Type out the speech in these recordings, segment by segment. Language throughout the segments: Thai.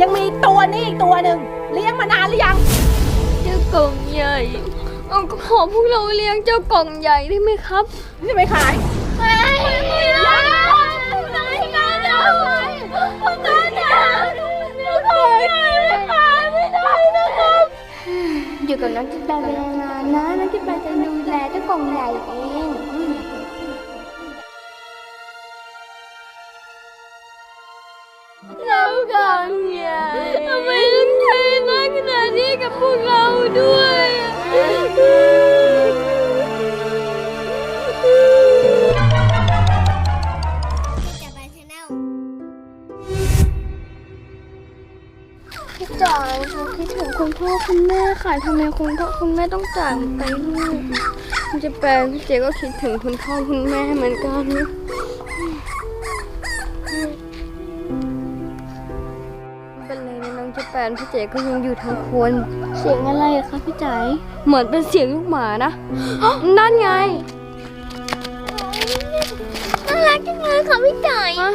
ยังมีตัวนี้อีกตัวหนึ่งเลี้ยงมานานหรือยัง เจ้ากล่องใหญ่เอาก็ขอพวกเราเลี้ยงเจ้ากล่องใหญ่ได้ไหมครับจะไปขายไม่ไม่ได้ไม่ได้ไม่ได้ไม่ได้ไม่ได้ไม่ได้นะครับอยู่กับน้องจิตแปนไปนานๆนะน้องจิตแปนจะดูแลเจ้ากล่องใหญ่เอง พี่จอยเขาคิดถึงคุณพ่อคุณแม่ค่ะทำไมคุณพ่อคุณแม่ต้องจากไปด้วยมันจะแปลพี่เจก็คิดถึงคุณพ่อคุณแม่เหมือนกันนะไม่เป็นไรนะน้องจะแปลพี่เจก็ยังอยู่ทั้งคนเสียงอะไรอะคะพี่จอยเหมือนเป็นเสียงลูกหมานะนั่นไงน่ารักจังเลยค่ะพี่จอยฮะ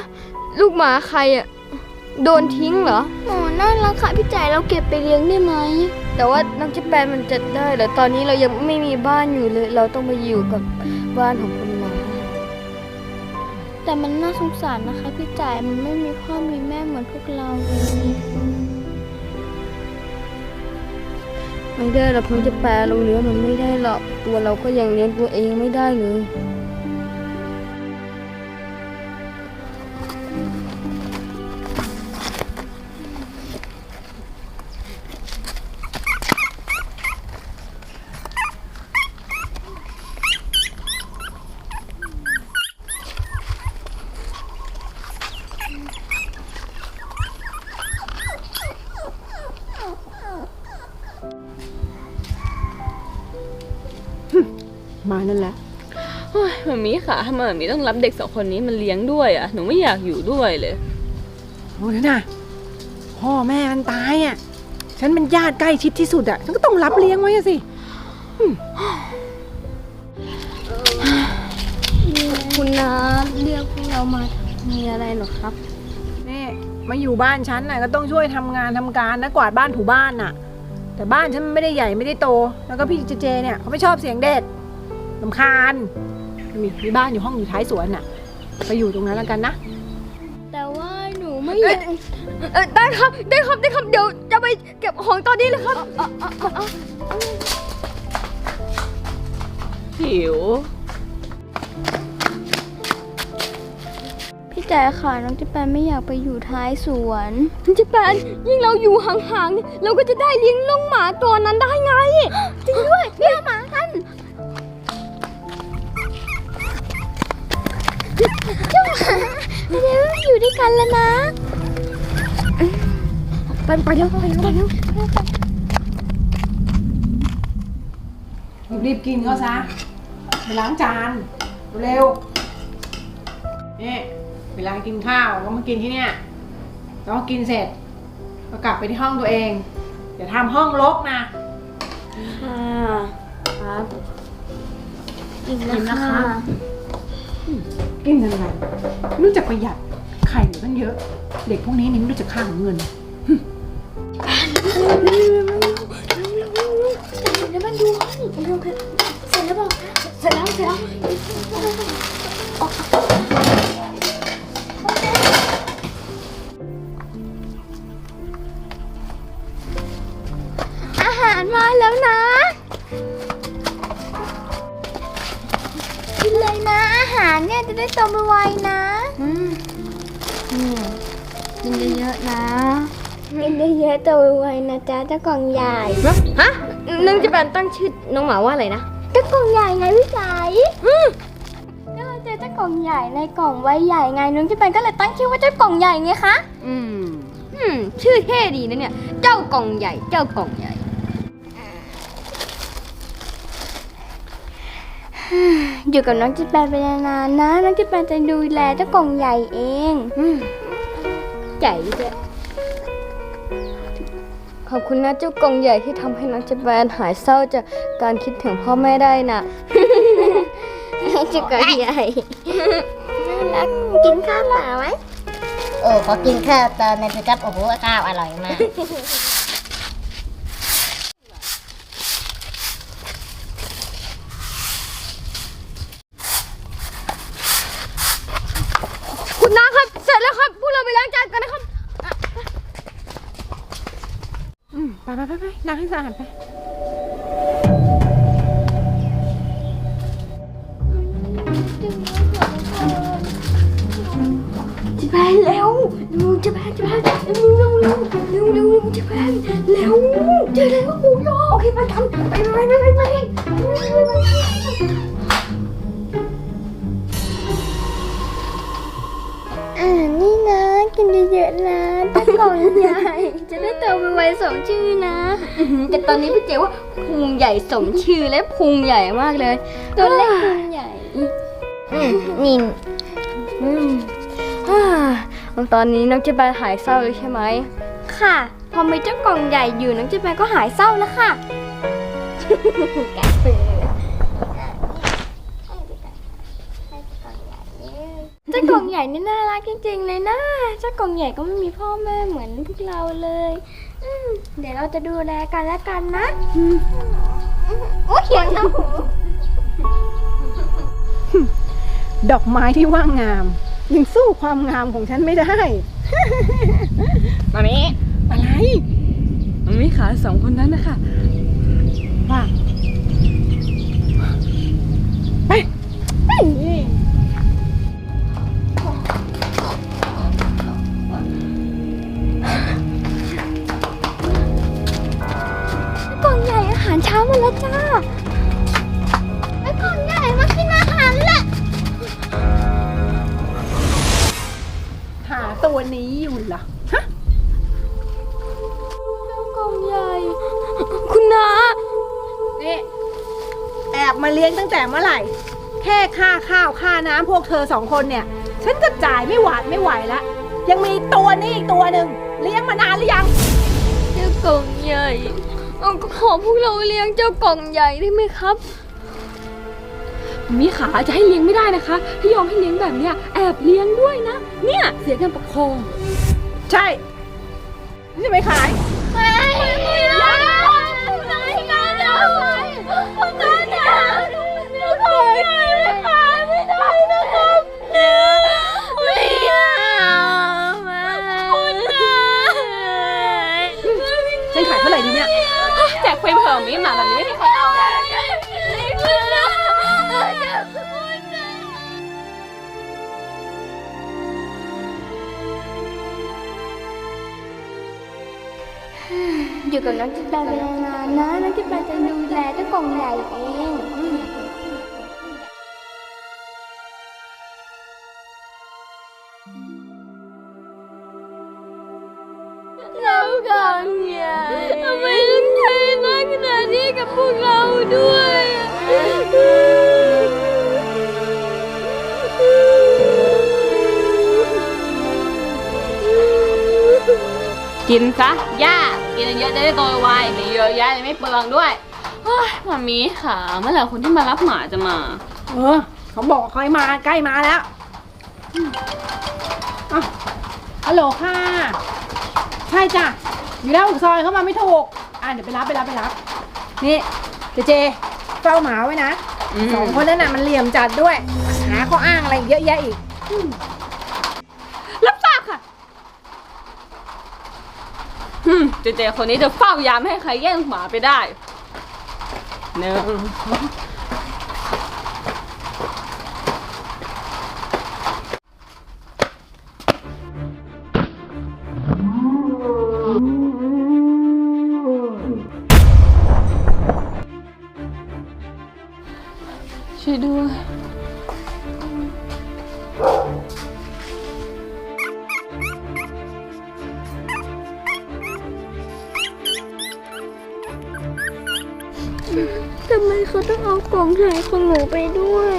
ลูกหมาใครอะ โดนทิ้งเหรอโอ้น่ารักค่ะพี่จอยเราเก็บไปเลี้ยงได้ไหม แต่ว่าน้องจะแปลมันจะได้เหรอตอนนี้เรายังไม่มีบ้านอยู่เลย เราต้องมาอยู่กับบ้านของคุณน้าแต่มันน่าสงสารนะคะพี่จอยมันไม่มีพ่อมีแม่เหมือนพวกเราเลยไม่ได้หรอกน้องจะแปลเราเลี้ยงมันไม่ได้หรอกตัวเราก็ยังเลี้ยงตัวเองไม่ได้เลย มันมีค่ะทำไมมันมีต้องรับเด็กสองคนนี้มันเลี้ยงด้วยอะหนูไม่อยากอยู่ด้วยเลย โอ้ยนะพ่อแม่มันตายอะ ฉันเป็นญาติใกล้ชิดที่สุดอะ ฉันก็ต้องรับเลี้ยงไว้อะสิคุณน้าเรียกพวกเรามามีอะไรเหรอครับ นี่มาอยู่บ้านฉันน่ะก็ต้องช่วยทำงานทำการนะกวาดบ้านถูบ้านน่ะ แต่บ้านฉันไม่ได้ใหญ่ไม่ได้โต แล้วก็พี่เจเจเนี่ยเขาไม่ชอบเสียงเด็กลำคาญ มีมีบ้านอยู่ห้องอยู่ท้ายสวนน่ะ ไปอยู่ตรงนั้นแล้วกันนะ แต่ว่าหนูไม่เอ้ยเออได้ครับได้ครับได้ครับเดี๋ยวจะไปเก็บของตอนนี้เลยครับหิว พี่จอยค่ะน้องจิตแปนไม่อยากไปอยู่ท้ายสวนมันจะแปลยิ่งเราอยู่ห่างๆเนี่ยเราก็จะได้เลี้ยงน้องหมาตัวนั้นได้ไงจริงด้วยเลี้ยงหมากันเเดี๋ยวอยู่ด้วยกันแล้วนะไปไปเร็วไปเร็วไปเร็วรีบๆกินเขาซะไปล้างจานเร็วๆนี่เวลากินข้าวก็มากินที่เนี่ยแล้วก็กินเสร็จก็กลับไปที่ห้องตัวเองอย่าทำห้องรกนะค่ะครับกินแล้วค่ะ กินอะไรไม่รู้จักประหยัดไข่อยู่ตั้งเยอะ เด็กพวกนี้นี่ไม่รู้จักค่าของเงินเดี๋ยวมันดูห้องเสร็จแล้วบอกเสร็จแล้วเสร็จแล้วอาหารมาแล้วนะาหารเนี่ยจะได้โตไวๆนะอืมอืมกินเยอะๆนะกินได้เยอะโตไวๆนะจ๊ะเจ้ากล่องใหญ่ฮะนึงจะแปลตั้งชื่อน้องหมาว่าอะไรนะเจ้ากล่องใหญ่ไงพี่ใหญ่ก็เราเจอเจ้ากล่องใหญ่ในกล่องไว้ใหญ่ไงนุ้งจะเป็นก็เลยตั้งชื่อว่าเจ้ากล่องใหญ่ไงคะอืมอืมชื่อเท่ดีนะเนี่ย เจ้ากล่องใหญ่ เจ้ากล่องใหญ่ อยู่กับน้องจิตแปนไปนานๆนะ น้องจิตแปนจะดูแลเจ้ากล่องใหญ่เองอืมใหญ่ด้วยขอบคุณนะเจ้ากล่องใหญ่ที่ทำให้น้องเจแปนหายเศร้าจากการคิดถึงพ่อแม่ได้น่ะเจ้ากล่องใหญ่น่ารักกินข้าวเปล่าไหมเอโอ้ขอกินข้าวตอนในสิครับโอ้โหข้าวอร่อยมาก คุณน้าครับ เสร็จแล้วครับ พวกเราไปล้างจานกันนะครับ อืม ไปไปไปไปล้างให้สะอาดไปจิแพนเร็วเร็วจิแพนจิแพนเร็วเร็วเร็วเร็วเร็วเร็วจิแพนเร็วเจอแล้วปูยอโอเคไปกันไปไปไปไปไปอ่านี่นะกินเยอะๆนะ ตะกล่องใหญ่จะได้เติมไวๆสมชื่อนะ แต่ตอนนี้พี่เจ๋ว่าพุงใหญ่สมชื่อและพุงใหญ่มากเลยตัวเล็กพุงใหญ่อืมนี่อืมฮ่าตอนนี้น้องเจแปนหายเศร้าเลยใช่ไหมค่ะ พอมีเจ้ากล่องใหญ่อยู่น้องเจแปนก็หายเศร้าแล้วค่ะ เจ้ากล่อง ใหญ่นี่น่ารักจริงๆเลยนะเจ้ากล่องใหญ่ก็ไม่มีพ่อแม่เหมือนพวกเราเลยอืมเดี๋ยวเราจะดูแลกันแล้วกันนะโอ้ยเขียงน้ำหูดอกไม้ที่ว่างงาม ยังสู้ความงามของฉันไม่ได้ มามีอะไรมันมีขาสองคนนั้นนะคะ ตัวนี้อยู่เหรอฮะกล่องใหญ่ คุณนานี่แอบมาเลี้ยงตั้งแต่เมื่อไหร่ แค่ค่าข้าวค่าน้ำพวกเธอสองคนเนี่ย ฉันจะจ่ายไม่หวาดไม่ไหวละ ยังมีตัวนี้อีกตัวหนึ่งเลี้ยงมานานหรือยัง เจ้ากล่องใหญ่เอาก็ขอพวกเราเลี้ยงเจ้ากล่องใหญ่ได้ไหมครับ มีขาจะให้เลี้ยงไม่ได้นะคะ ถ้ายอมให้เลี้ยงแบบเนี้ยแอบเลี้ยงด้วยนะ เนี่ย เสียการปกครอง ใช่ฉันจะไปขาย ไม่ไม่ได้คุณนาที่ง อยู่กับน้องจิตแปนไปนานๆนะน้องจิตแปนจะดูแลเจ้า กล่องใหญ่เองเจ้ากล่องใหญ่ทำไมต้องใช้มากขนาดนี้กับพวกเราด้วยอะกินซะย่ากินเยอะๆจะได้โตไวๆมีเยอะแยะไม่เปลืองด้วยเฮ้ยมามีขาเมื่อไหร่คนที่มารับหมาจะมา เออเขาบอกเขาให้มาใกล้มาแล้วอืมอะฮัลโหลค่ะ ใช่จ้ะ อยู่แล้วซอยเข้ามาไม่ถูก อะเดี๋ยวไปรับไปรับไปรับ นี่เจเจเฝ้าหมาไว้นะอืม สองคนนั้นน่ะมันเหลี่ยมจัดด้วย หาข้ออ้างอะไรเยอะแยะอีก รับทราบค่ะฮึม เจเจคนนี้จะเฝ้ายามให้ใครแย่งหมาไปได้หนึ่ง ทำไมเขาต้องเอากล่องหายของหนูไปด้วย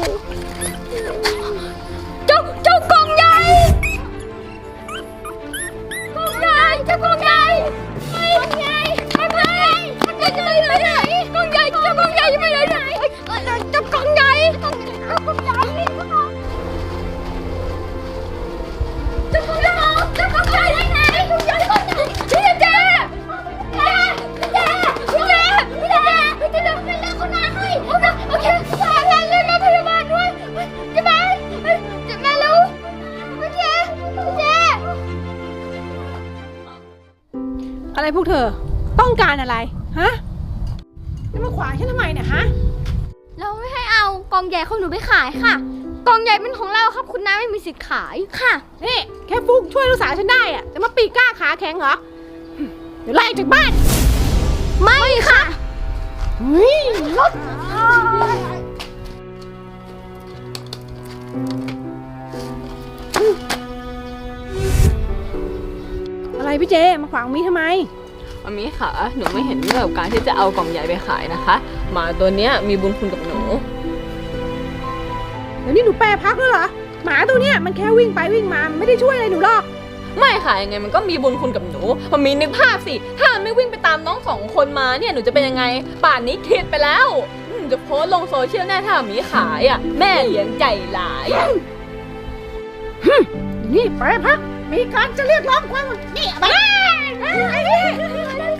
อะไรพวกเธอ ต้องการอะไร ฮะจะมาขวางฉันทำไมเนี่ยฮะ เราไม่ให้เอากองใหญ่ของหนูไปขายค่ะ กองใหญ่เป็นของเราครับคุณน้าไม่มีสิทธิ์ขายค่ะ นี่แค่ฟุกช่วยลูกสาวฉันได้อะจะมาปีกกล้าขาแข็งเหรอ เดี๋ยวไล่ออกจากบ้าน ไม่ค่ะ เฮ้ยรถ พี่เจมาขวางมีทำไมมามีค่ะ หนูไม่เห็นด้วยกับการที่จะเอากล่องใหญ่ไปขายนะคะหมาตัวเนี้ยมีบุญคุณกับหนู เดี๋ยวนี้หนูแปรพักแล้วเหรอหมาตัวเนี้ยมันแค่วิ่งไปวิ่งมามันไม่ได้ช่วยอะไรหนูหรอก ไม่ค่ะยังไงมันก็มีบุญคุณกับหนูมามีนึกภาพสิ ถ้ามันไม่วิ่งไปตามน้องสองคนมาเนี่ยหนูจะเป็นยังไง ป่านนี้คิดไปแล้วอืมจะโพสต์ลงโซเชียลแน่ถ้าหมีขายอะแม่เลี้ยงใจหลายนี่แปรพัก มีการจะเรียกร้องความนี่เอาไปไอ้นี่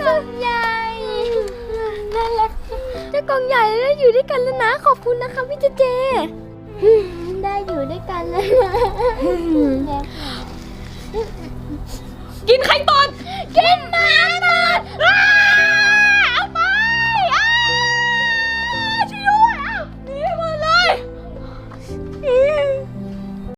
กองใหญ่น่ารักเจ้ากองใหญ่ได้อยู่ด้วยกันแล้วนะ ขอบคุณนะคะพี่เจเจ ได้อยู่ด้วยกันแล้วนะกินไข่ตด